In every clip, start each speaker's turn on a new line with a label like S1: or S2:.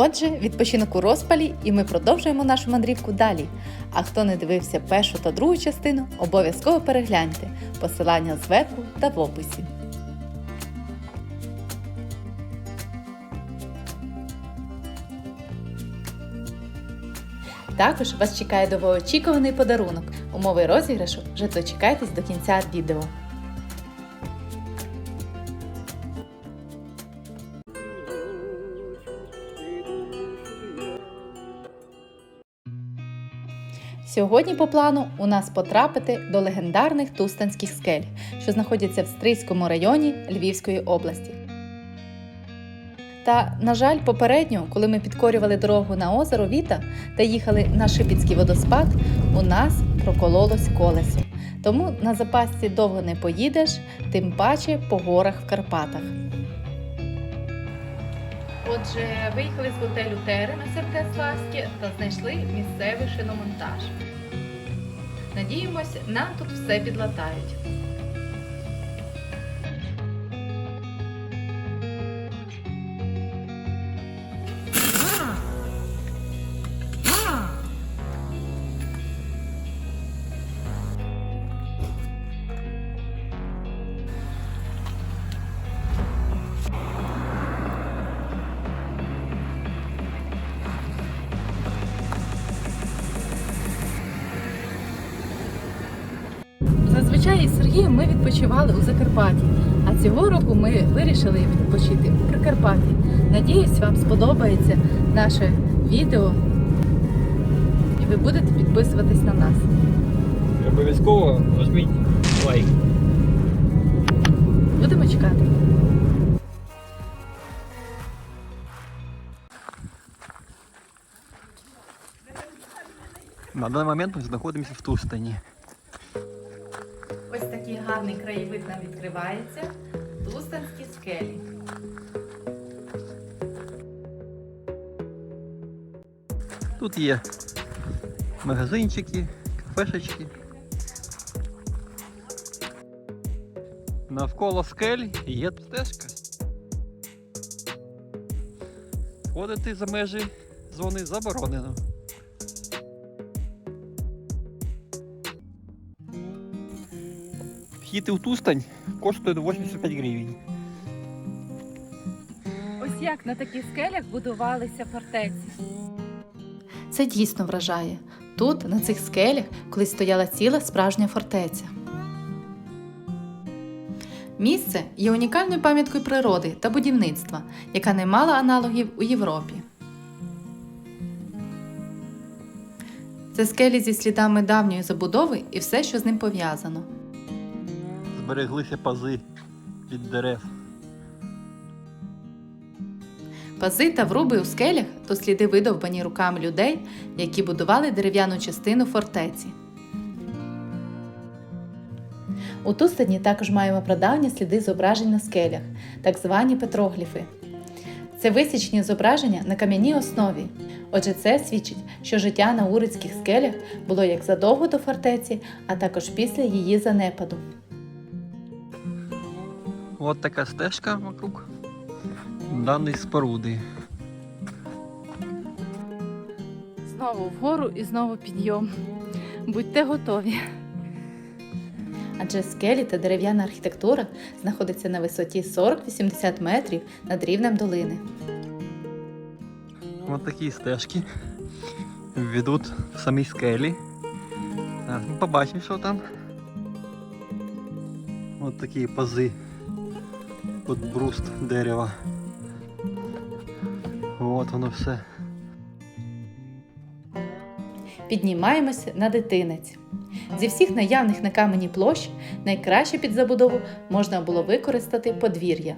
S1: Отже, відпочинок у розпалі, і ми продовжуємо нашу мандрівку далі. А хто не дивився першу та другу частину, обов'язково перегляньте. Посилання зверху та в описі. Також вас чекає довгоочікуваний подарунок. Умови розіграшу вже дочекайтесь до кінця відео. Сьогодні по плану у нас потрапити до легендарних Тустанських скель, що знаходяться в Стрийському районі Львівської області. Та, на жаль, попередньо, коли ми підкорювали дорогу на озеро Віта та їхали на Шипіцький водоспад, у нас прокололось колесо. Тому на запасці довго не поїдеш, тим паче по горах в Карпатах. Отже, виїхали з готелю Тери на Сірке Славське та знайшли місцевий шиномонтаж. Надіємось, нам тут все підлатають. Сергієм ми відпочивали у Закарпатті, а цього року ми вирішили відпочити у Прикарпатті. Надіюсь, вам сподобається наше відео і ви будете підписуватись на нас.
S2: Обов'язково нажміть лайк.
S1: Будемо чекати.
S2: На даний момент ми знаходимося в Тустані.
S1: Такий гарний краєвид нам відкривається. Тустанські скелі.
S2: Тут є магазинчики, кафешечки. Навколо скель є стежка. Входити за межі зони заборонено. Вхід у Тустань коштує 85 гривень.
S1: Ось як на таких скелях будувалися фортеці. Це дійсно вражає. Тут, на цих скелях, колись стояла ціла справжня фортеця. Місце є унікальною пам'яткою природи та будівництва, яка не мала аналогів у Європі. Це скелі зі слідами давньої забудови і все, що з ним пов'язано.
S2: Збереглися пази від дерев.
S1: Пази та вруби у скелях то сліди видовбані руками людей, які будували дерев'яну частину фортеці. У Тустані також маємо прадавні сліди зображень на скелях, так звані петрогліфи. Це висічні зображення на кам'яній основі. Отже, це свідчить, що життя на урицьких скелях було як задовго до фортеці, а також після її занепаду.
S2: От така стежка вокруг даної споруди.
S1: Знову вгору і знову підйом. Будьте готові. Адже скелі та дерев'яна архітектура знаходиться на висоті 40-80 метрів над рівнем долини.
S2: Ось такі стежки ведуть в самі скелі. Зараз ми побачимо, що там. Ось такі пази під бруст дерева. От воно все.
S1: Піднімаємося на дитинець. Зі всіх наявних на камені площ найкраще під забудову можна було використати подвір'я.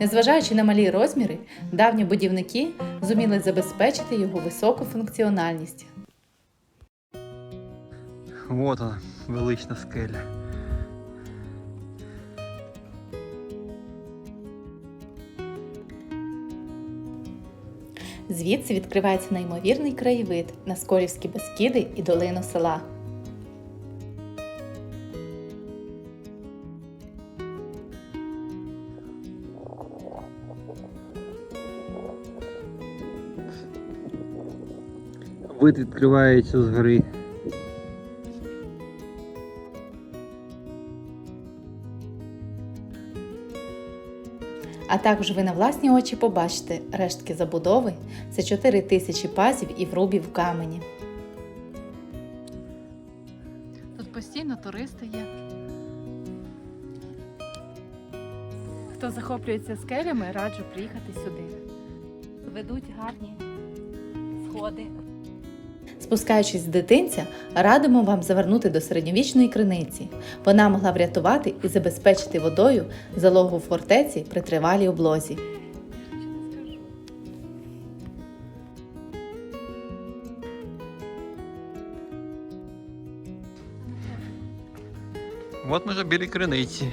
S1: Незважаючи на малі розміри, давні будівники зуміли забезпечити його високу функціональність.
S2: От вона, велична скеля.
S1: Звідси відкривається неймовірний краєвид на скорівські Бескіди і долину села.
S2: Вид відкривається з гори.
S1: А також ви на власні очі побачите рештки забудови це 4 тисячі пазів і врубів в камені. Тут постійно туристи є. Хто захоплюється скелями, раджу приїхати сюди. Ведуть гарні сходи. Спускаючись з дитинця, радимо вам завернути до середньовічної криниці. Вона могла врятувати і забезпечити водою залогу фортеці при тривалій облозі.
S2: От ми вже біля криниці.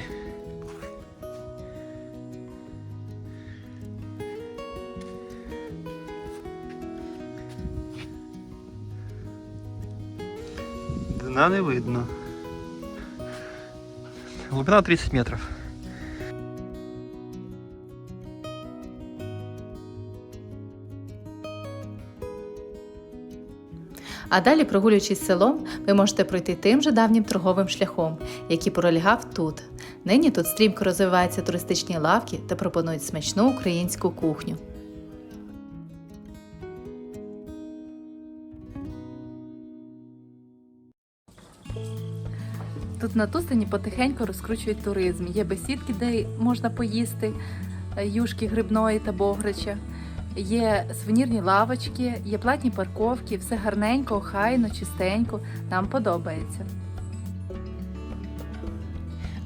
S2: Дна не видно. Глубина 30 метров.
S1: А далі, прогулюючись селом, ви можете пройти тим же давнім торговим шляхом, який пролягав тут. Нині тут стрімко розвиваються туристичні лавки та пропонують смачну українську кухню. Тут на Тустині потихеньку розкручують туризм. Є бесідки, де можна поїсти е, юшки грибної та бограча. Є сувенірні лавочки, є платні парковки, все гарненько, охайно, чистенько. Нам подобається.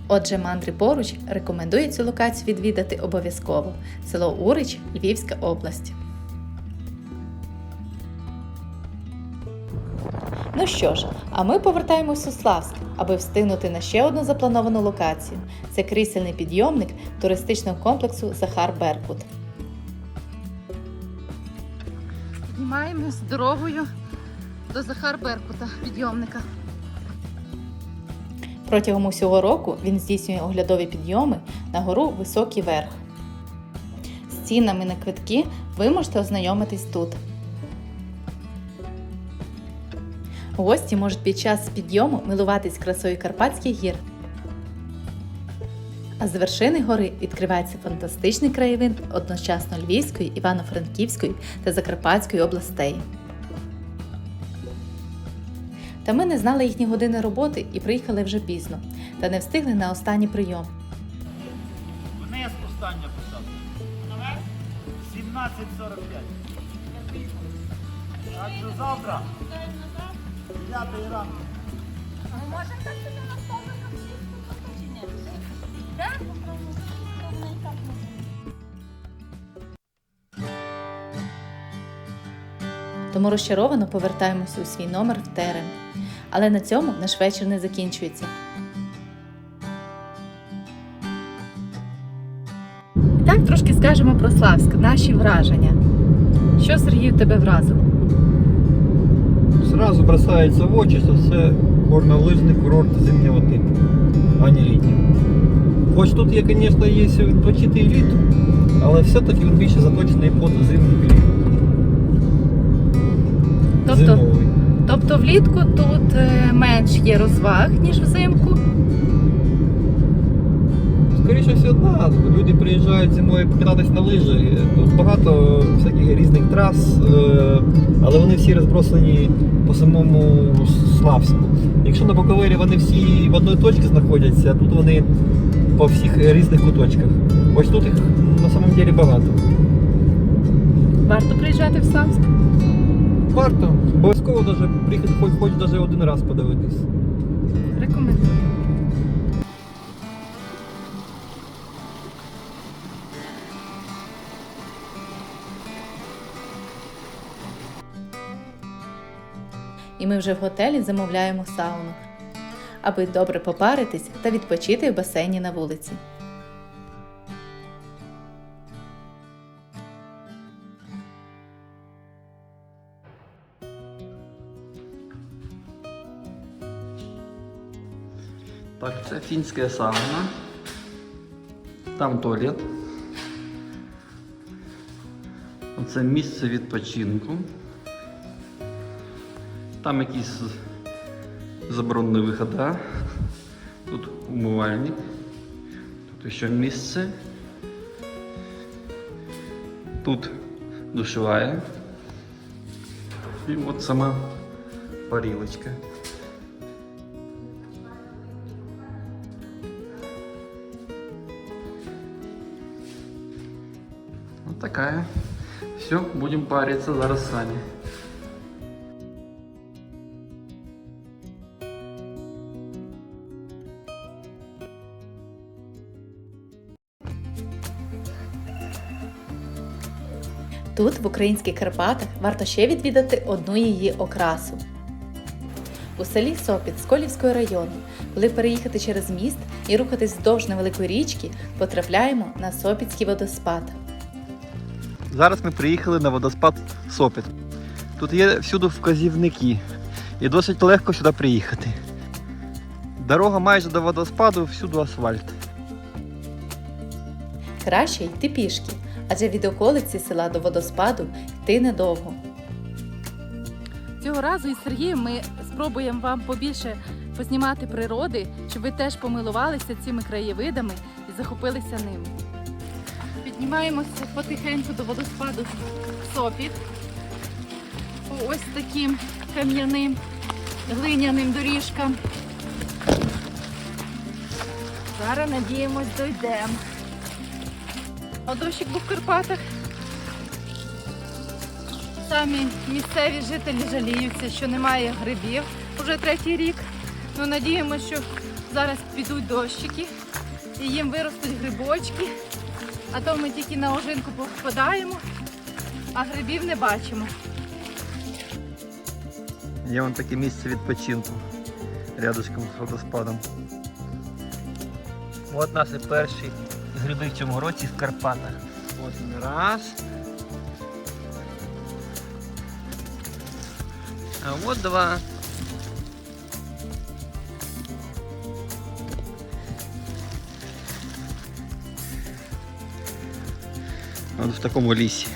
S1: Отже, мандри поруч рекомендує цю локацію відвідати обов'язково. Село Урич, Львівська область. Ну що ж, а ми повертаємось у Славськ, аби встигнути на ще одну заплановану локацію. Це крісельний підйомник туристичного комплексу Захар Беркут. Піднімаємось дорогою до Захар Беркута, підйомника. Протягом усього року він здійснює оглядові підйоми на гору Високий Верх. З цінами на квитки ви можете ознайомитись тут. Гості можуть під час підйому милуватись красою Карпатських гір. А з вершини гори відкривається фантастичний краєвид одночасно Львівської, Івано-Франківської та Закарпатської областей. Та ми не знали їхні години роботи і приїхали вже пізно, та не встигли на останній прийом.
S3: Вниз остання посадка. Наверх? 17.45. Так що завтра. 9 ранку.
S4: Ми можемо так собі на столиках сісти чи.
S1: Тому розчаровано повертаємося у свій номер в терен. Але на цьому наш вечір не закінчується. Так, трошки скажемо про Славськ, наші враження. Що Сергій тебе вразило?
S2: Сразу бросається в очі, що це горнолижний курорт зимнього типу, а не літнього. Хоч тут є, звісно, є відпочити і літо, але все-таки він більше заточений під зимний період.
S1: Тобто,
S2: Зимовий.
S1: тобто влітку тут е, менш є розваг, ніж взимку.
S2: Скоріше всього, да. Люди приїжджають зимою покататись на лижі. Тут багато всяких різних трас, е, але вони всі розбросані по самому Славську. Якщо на Буковелі вони всі в одній точці знаходяться, а тут вони по всіх різних куточках. Ось тут їх на самом деле багато.
S1: Варто приїжджати в Славськ.
S2: Варто. Обов'язково приїхати хоч, хоч даже один раз подивитись.
S1: Рекомендую. І ми вже в готелі замовляємо сауну, аби добре попаритись та відпочити в басейні на вулиці.
S2: Так, це фінська сауна. Там туалет. Оце місце відпочинку.
S5: Там якісь заборонені виходи. Тут умивальник. Тут ще місце. Тут душевая. І от сама парилочка. Вот такая. Все, будем париться зараз сами.
S6: Тут, в українських Карпатах, варто ще відвідати одну її окрасу. У селі Сопіт Сколівського району, коли переїхати через міст і рухатись вздовж невеликої річки, потрапляємо на Сопітський водоспад.
S2: Зараз ми приїхали на водоспад Сопіт. Тут є всюди вказівники і досить легко сюди приїхати. Дорога майже до водоспаду, всюди асфальт.
S6: Краще йти пішки, адже від околиці села до водоспаду йти недовго.
S1: Цього разу із Сергієм ми спробуємо вам побільше познімати природи, щоб ви теж помилувалися цими краєвидами і захопилися ними. Піднімаємося потихеньку до водоспаду Сопіт. Ось таким кам'яним глиняним доріжкам. Зараз надіємось дойдемо. А дощик був в Карпатах. Самі місцеві жителі жаліються, що немає грибів вже третій рік. Ну, надіємося, що зараз підуть дощики і їм виростуть грибочки, а то ми тільки на ожинку попадаємо, а грибів не бачимо.
S2: Є вон таке місце відпочинку рядышком з водоспадом. От наші перші гриби в цьому році в Карпатах. От він раз. А от два. От в такому лісі.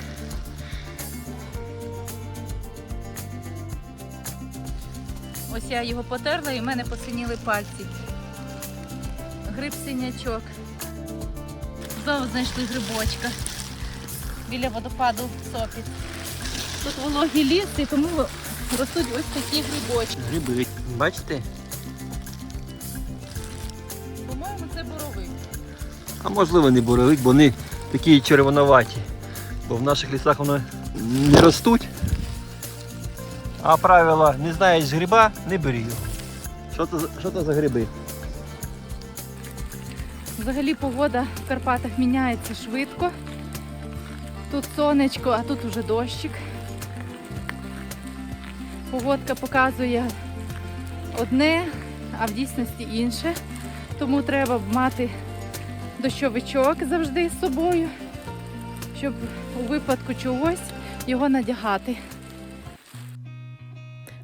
S1: Ось я його потерла і в мене посиніли пальці. Гриб синячок. Знову знайшли грибочка біля водопаду Сопіт. Тут вологий ліс і тому ростуть ось такі грибочки.
S2: Гриби. Бачите?
S1: По-моєму, це боровик.
S2: А можливо не боровик, бо вони такі червонуваті. Бо в наших лісах вони не ростуть. А правило, не знаєш гриба, не бери його. Що це, що це за гриби?
S1: Взагалі погода в Карпатах міняється швидко. Тут сонечко, а тут уже дощик. Погодка показує одне, а в дійсності інше. Тому треба мати дощовичок завжди з собою, щоб у випадку чогось його надягати.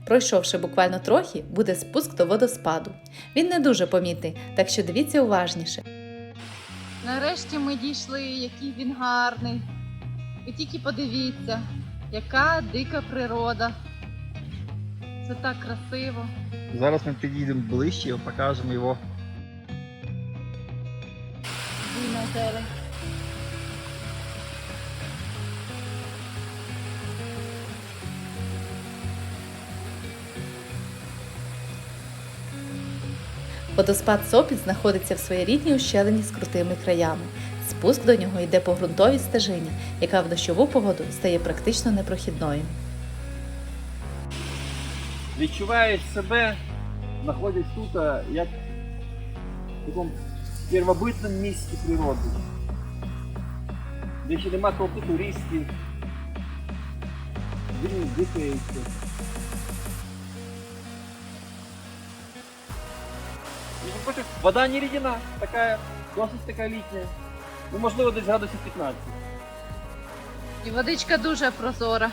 S6: Пройшовши буквально трохи, буде спуск до водоспаду. Він не дуже помітний, так що дивіться уважніше.
S1: Нарешті ми дійшли, який він гарний. І тільки подивіться, яка дика природа. Це так красиво.
S2: Зараз ми підійдемо ближче і покажемо його.
S1: Буйна зелень.
S6: Водоспад Сопіт знаходиться в своєрідній ущелині з крутими краями. Спуск до нього йде по ґрунтовій стежині, яка в дощову погоду стає практично непрохідною.
S2: Відчуваєш себе, знаходясь тут, як в такому первобитному місці природи. Де ще нема толпи туристів. Він дихається. Между вода не ледяна, такая, досить така літня. Ну, можливо, десь градусів 15.
S1: І водичка дуже прозора.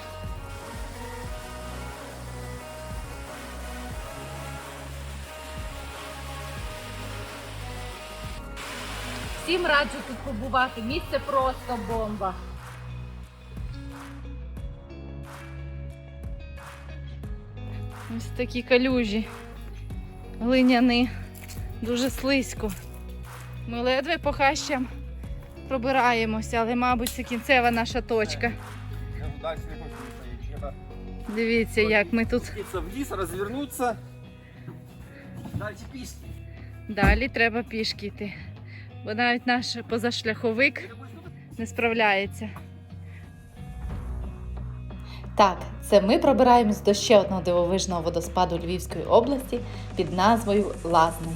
S1: Всім раджу тут побувати. Місце просто бомба.
S7: Ось такі калюжі. Глиняні. Дуже слизько. Ми ледве по хащам пробираємося, але, мабуть, це кінцева наша точка. Дивіться, як ми тут
S2: в ліс, розвернутися. Далі пішки.
S7: далі треба пішки йти. Бо навіть наш позашляховик не справляється.
S1: Так, це ми пробираємось до ще одного дивовижного водоспаду Львівської області під назвою Лазний.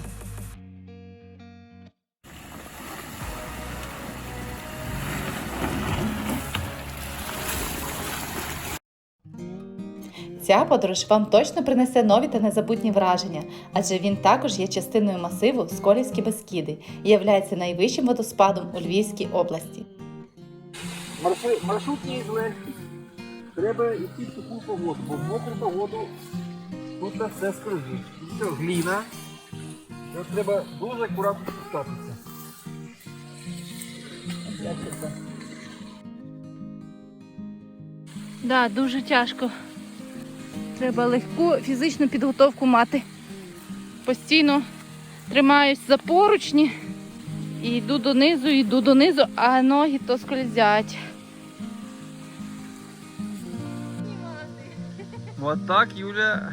S1: Ця подорож вам точно принесе нові та незабутні враження, адже він також є частиною масиву Сколівські Бескіди і являється найвищим водоспадом у Львівській області.
S2: Маршрут, із. Треба йти в таку погоду, бо в мокру погоду тут все скружить. Все, гліна. Тут треба дуже акуратно спускатися.
S7: Да, дуже тяжко. Треба легку фізичну підготовку мати. Постійно тримаюсь за поручні і йду донизу, йду донизу, а ноги то скользять.
S2: Вот так Юля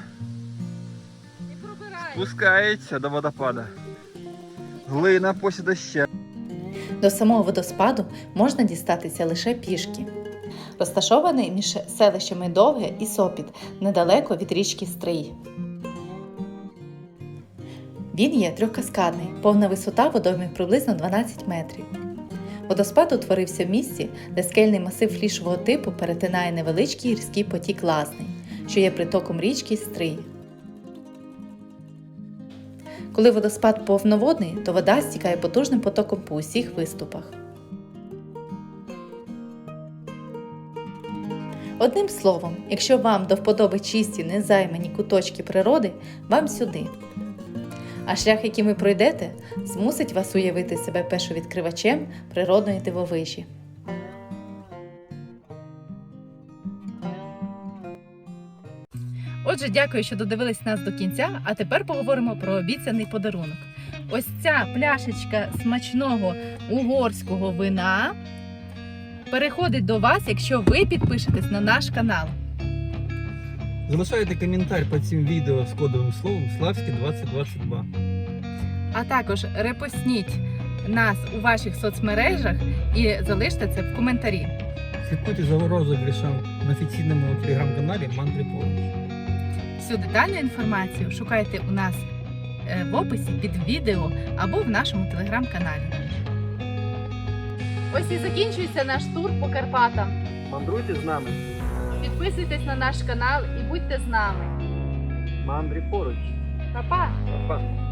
S2: спускається до водопада. Глина після дощу.
S1: До самого водоспаду можна дістатися лише пішки. Розташований між селищами Довге і Сопіт, недалеко від річки Стрий. Він є трьохкаскадний, повна висота водойми приблизно 12 метрів. Водоспад утворився в місці, де скельний масив флішового типу перетинає невеличкий гірський потік Лазний, що є притоком річки Стрий. Коли водоспад повноводний, то вода стікає потужним потоком по усіх виступах. Одним словом, якщо вам до вподоби чисті незаймані куточки природи, вам сюди. А шлях, який ви пройдете, змусить вас уявити себе першовідкривачем природної дивовижі.
S7: Отже, дякую, що додивились нас до кінця. А тепер поговоримо про обіцяний подарунок. Ось ця пляшечка смачного угорського вина переходить до вас, якщо ви підпишетесь на наш канал.
S2: Залишайте коментар під цим відео з кодовим словом Славське 2022.
S7: А також репостніть нас у ваших соцмережах і залиште це в коментарі.
S2: Слідкуйте за розіграшем на офіційному телеграм-каналі Мантри Поруч.
S7: Всю детальну інформацію шукайте у нас е, в описі під відео або в нашому телеграм-каналі. Ось і закінчується наш тур по Карпатам.
S2: Мандруйте з нами.
S7: Підписуйтесь на наш канал і будьте з нами.
S2: Мандрі поруч.
S7: Па-па!
S2: Па-па.